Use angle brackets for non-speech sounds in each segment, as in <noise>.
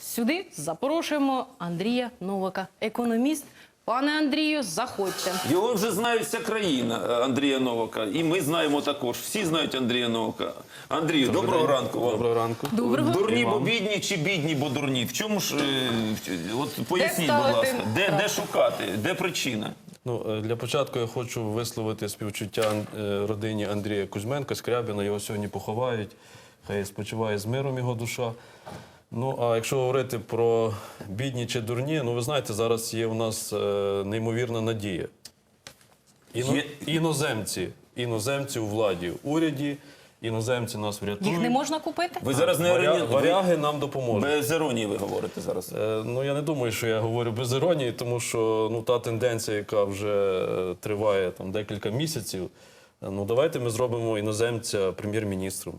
Сюди запрошуємо Андрія Новака, економіст. Пане Андрію, заходьте. Його вже знає вся країна е, Андрія Новака. І ми знаємо також. Всі знають Андрія Новака. Андрію, доброго ранку вам. Доброго ранку. Доброго. Дурні, бо бідні чи бідні, бо дурні. В чому ж е, от поясніть, будь ласка, де, де шукати, де причина? Ну, е, для початку я хочу висловити співчуття родині Андрія Кузьменка, Скрябіна. Його сьогодні поховають. Хай спочиває з миром його душа. Ну, а якщо говорити про бідні чи дурні, ну ви знаєте, зараз є у нас е, неймовірна надія. Іно, Є- Іноземці, іноземці у владі, в уряді, іноземці нас врятують. Їх не можна купити? Ви зараз не Варя- Варяги нам допоможуть. без іронії ви говорите зараз. Е, Ну я не думаю, що я говорю без іронії, тому що ну та тенденція, яка вже е, триває там декілька місяців. е, Ну давайте ми зробимо іноземця прем'єр-міністром.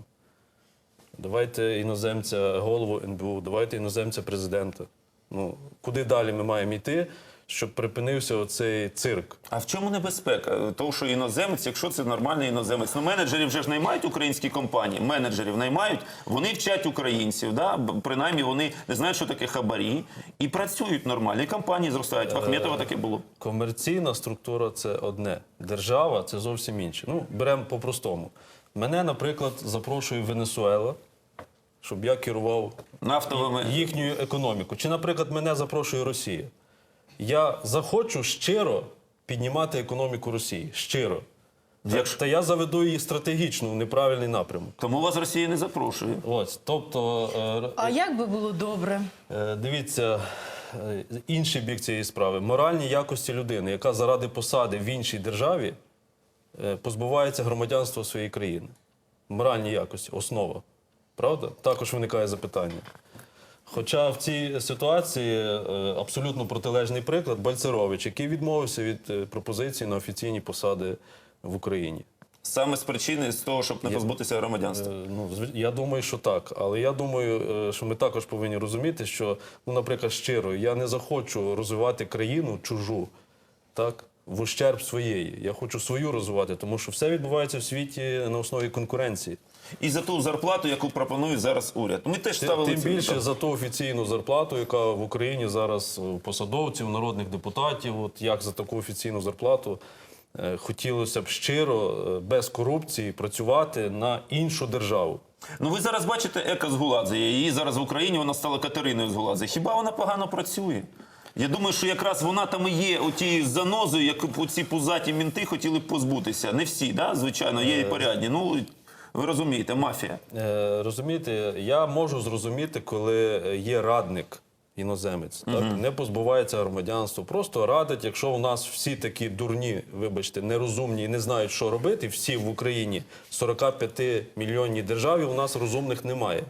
Давайте іноземця голову НБУ, давайте іноземця президента. Ну куди далі ми маємо йти, щоб припинився оцей цирк? А в чому небезпека? Того, що іноземець, якщо це нормальний іноземець, ну менеджерів вже ж наймають українські компанії, менеджерів наймають, вони вчать українців, да? принаймні вони не знають, що таке хабарі, і працюють нормально. І компанії зростають. В Ахметова таке було. Комерційна структура це одне, держава це зовсім інше. Ну, беремо по-простому. Мене, наприклад, запрошує Венесуела, щоб я керував Нафтовими. їхньою економікою. Чи, наприклад, мене запрошує Росія. Я захочу щиро піднімати економіку Росії. Щиро. Якщо- Та я заведу її стратегічно в неправильний напрямок. Тому вас Росія не запрошує. Ось, тобто, е, А як би було добре? Е, Дивіться, е, інший бік цієї справи. Моральні якості людини, яка заради посади в іншій державі позбувається громадянства своєї країни. Моральні якості, основа. Правда? Також виникає запитання. Хоча в цій ситуації е, абсолютно протилежний приклад Бальцерович, який відмовився від е, пропозиції на офіційні посади в Україні. Саме з причини з того, щоб не позбутися громадянства. Е, Ну, я думаю, що так. Але я думаю, е, що ми також повинні розуміти, що, ну, наприклад, щиро, я не захочу розвивати країну чужу, так, в ущерб своєї. Я хочу свою розвивати, тому що все відбувається в світі на основі конкуренції. І за ту зарплату, яку пропонує зараз уряд. Ми теж ставили Тим більше за ту офіційну зарплату, яка в Україні зараз посадовців, народних депутатів, от як за таку офіційну зарплату. е, Хотілося б щиро, е, без корупції, працювати на іншу державу. Ну ви зараз бачите Ека з Гуладзе. Її зараз в Україні вона стала Катериною з Гуладзе. Хіба вона погано працює? Я думаю, що якраз вона там і є отією занозою, яку ці пузаті мінти хотіли б позбутися. Не всі, да? звичайно, є і порядні. Ну ви розумієте, мафія. Е, розумієте, я можу зрозуміти, коли е, є радник іноземець, так не позбувається громадянства, просто радить, якщо у нас всі такі дурні, вибачте, нерозумні і не знають, що робити, всі в Україні 45 мільйонній державі у нас розумних немає.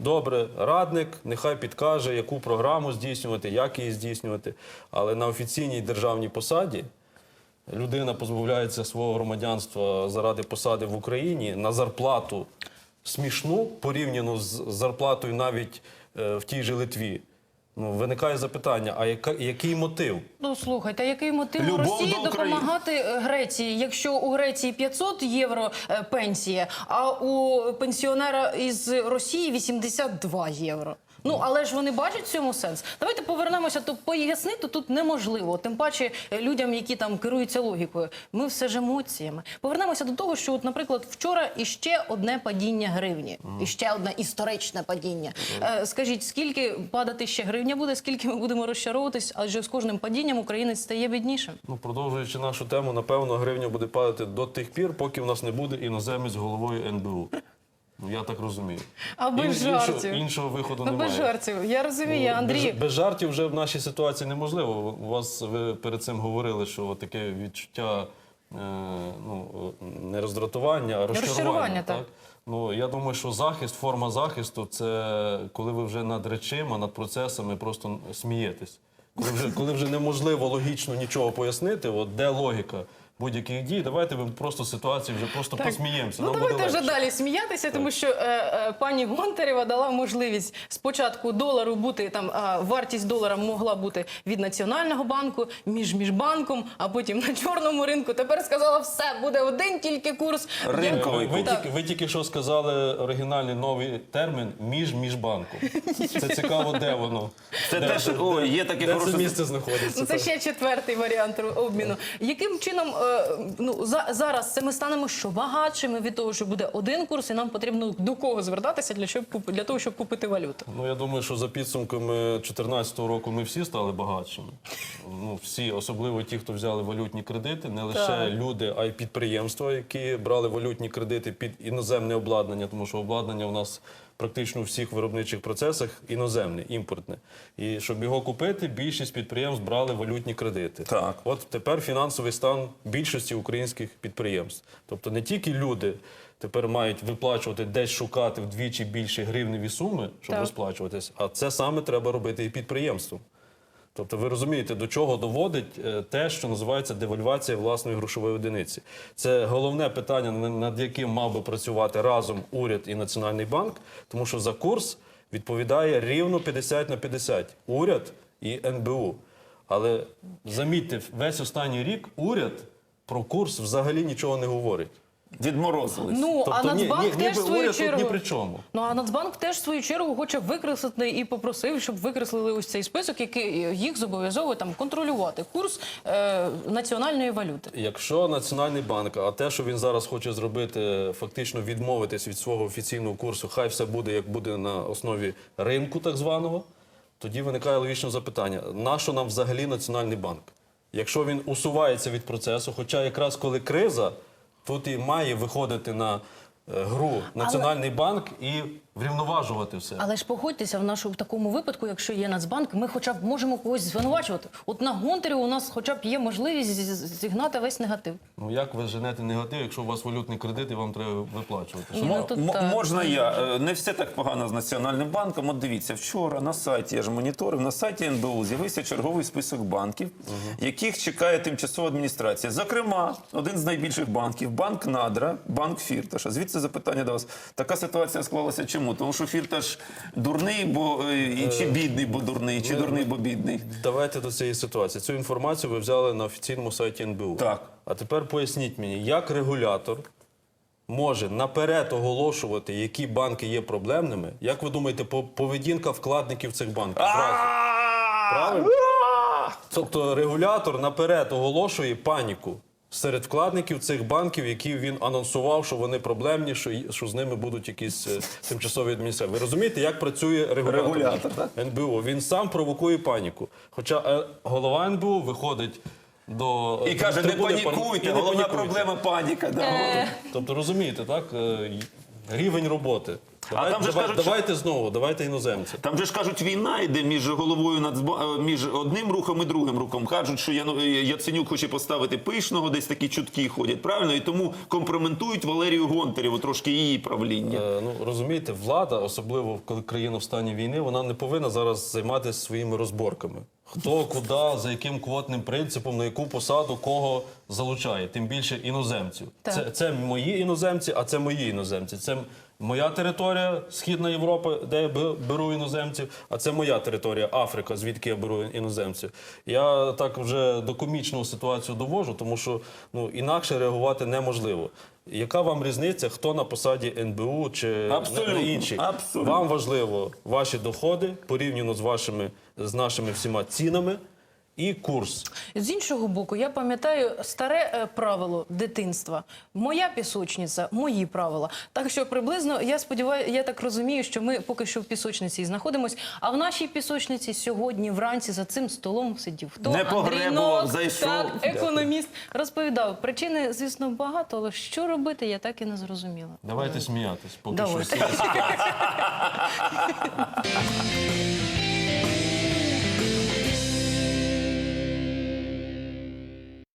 Добре, радник нехай підкаже, яку програму здійснювати, як її здійснювати. Але на офіційній державній посаді людина позбавляється свого громадянства заради посади в Україні на зарплату смішну порівняно з зарплатою навіть е, в тій же Литві. Ну, виникає запитання: а яка, який мотив? Ну слухайте, який мотив Любов Росії до допомагати е, Греції, якщо у Греції 500 євро е, пенсія, а у пенсіонера із Росії 82 євро. Ну але ж вони бачать в цьому сенс. Давайте повернемося. То пояснити тут неможливо. Тим паче е, людям, які там керуються логікою. Ми все ж емоціями. Повернемося до того, що, от, наприклад, вчора іще одне падіння гривні, іще одне історичне падіння. Е, Скажіть, скільки падати ще гривня буде? Скільки ми будемо розчаровуватись? Адже з кожним падінням українець стає біднішим. Ну, продовжуючи нашу тему, напевно, гривня буде падати до тих пір, поки в нас не буде іноземець головою НБУ. Ну, я так розумію. А без Ін- іншого- жартів. іншого виходу Ну, немає. без жартів. Я розумію, Ну, Андрій. Без, без жартів вже в нашій ситуації неможливо. У вас ви перед цим говорили, що таке відчуття е, ну, не роздратування, а розчарування. Розчарування, так. Ну, я думаю, що захист, форма захисту це коли ви вже над речима, над процесами просто смієтесь. Коли вже, коли вже неможливо логічно нічого пояснити, от де логіка? Будь-яких дій. Давайте ми просто ситуації вже просто посміємося. Ну Нам давайте буде вже далі сміятися, тому що е, е, пані Гонтарєва дала можливість спочатку долару бути там, а, вартість долара могла бути від національного банку, між міжбанком, а потім на чорному ринку. Тепер сказала, все буде один тільки курс. Ринковий Ви, ви, Так. тільки, ви тільки що сказали оригінальний новий термін між міжбанком. Це цікаво, де воно. Це теж- є таке хороше- місце знаходиться. Ну, це ще четвертий варіант обміну. Яким чином е, ну за зараз це ми станемо що багатшими від того, що буде один курс, і нам потрібно до кого звертатися для щоб для того, щоб купити валюту? Ну я думаю, що за підсумками 2014 року ми всі стали багатшими. Ну всі, особливо ті, хто взяли валютні кредити, не лише Так. люди, а й підприємства, які брали валютні кредити під іноземне обладнання, тому що обладнання у нас практично у всіх виробничих процесах іноземне, імпортне. І щоб його купити, більшість підприємств брали валютні кредити. Так. От тепер фінансовий стан більшості українських підприємств. Тобто не тільки люди тепер мають виплачувати десь шукати вдвічі більше гривневі суми, щоб Так. розплачуватись, а це саме треба робити і підприємствам. Тобто ви розумієте, до чого доводить е, те, що називається девальвація власної грошової одиниці. Це головне питання, над яким мав би працювати разом уряд і Національний банк, тому що за курс відповідає рівно 50 на 50 уряд і НБУ. Але замітьте, весь останній рік уряд про курс взагалі нічого не говорить. Відморозились. Ну Тобто, ні- Нацбанк ні- теж ніби свою чергу ні при чому. Ну а Нацбанк теж в свою чергу хоче викреслити і попросив, щоб викреслили ось цей список, який їх зобов'язовує там контролювати курс е, національної валюти. Якщо Національний банк, а те, що він зараз хоче зробити, фактично відмовитись від свого офіційного курсу, хай все буде як буде на основі ринку, так званого, тоді виникає логічне запитання: нащо нам взагалі Національний банк? Якщо він усувається від процесу, хоча якраз коли криза, тут і має виходити на гру Національний банк і врівноважувати все. Але ж погодьтеся в нашому в такому випадку, якщо є Нацбанк, ми хоча б можемо когось звинувачувати. От на Гонтарі у нас хоча б є можливість зігнати весь негатив. Ну як ви женете негатив, якщо у вас валютний кредит і вам треба виплачувати? Що ну, тут так. можна я? Е, Не все так погано з Національним банком. От дивіться, вчора на сайті, я ж моніторив, на сайті НБУ з'явився черговий список банків, яких чекає тимчасова адміністрація. Зокрема, один з найбільших банків банк Надра, банк Фірташа. Звідси запитання до вас. Така ситуація склалася чому? Тому що Фірташ дурний, бо е, і чи бідний, бо дурний, чи дурний, бо бідний. Давайте до цієї ситуації. Цю інформацію ви взяли на офіційному сайті НБУ. Так. А тепер поясніть мені, як регулятор може наперед оголошувати, які банки є проблемними. Як ви думаєте, поведінка вкладників цих банків? Правильно? Тобто регулятор наперед оголошує паніку серед вкладників цих банків, які він анонсував, що вони проблемні, що, й- що з ними будуть якісь е, тимчасові адміністрації. Ви розумієте, як працює регулятор? Регулятор, так? НБУ. Він сам провокує паніку. Хоча е, голова НБУ виходить до І каже, не панікуйте, і не головна панікуйте. проблема паніка. Да. Тобто розумієте, так? Е, Рівень роботи. Давай- там же давай- кажуть, що- давайте знову, давайте іноземці. Там же ж кажуть, війна йде між головою Нацба... е, між одним рухом і другим рухом. Кажуть, що Яну- е, Яценюк хоче поставити пишного, десь такі чутки ходять. Правильно, і тому компрометують Валерію Гонтарєву, трошки її правління. Е, ну розумієте, влада, особливо коли країна в стані війни, вона не повинна зараз займатися своїми розборками. Хто куди, за яким квотним принципом, на яку посаду кого залучає, тим більше іноземців. Так. Це, це мої іноземці, а це мої іноземці. Це моя територія, Східна Європа, де я беру іноземців, а це моя територія, Африка, звідки я беру іноземців. Я так вже до комічного ситуацію довожу, тому що ну інакше реагувати неможливо. Яка вам різниця, хто на посаді НБУ чи Абсолютно, інші? абсолютно. Вам важливо ваші доходи порівняно з вашими з нашими всіма цінами і курс. З іншого боку, я пам'ятаю старе е, правило дитинства. Моя пісочниця, мої правила. Так що приблизно я сподіваюся, я так розумію, що ми поки що в пісочниці і знаходимось. А в нашій пісочниці сьогодні вранці за цим столом сидів. Хто Не погребував, зайшов. Так, Дякую. економіст розповідав. Причини, звісно, багато, але що робити, я так і не зрозуміла. Давайте сміятись, поки Давайте. що. <laughs>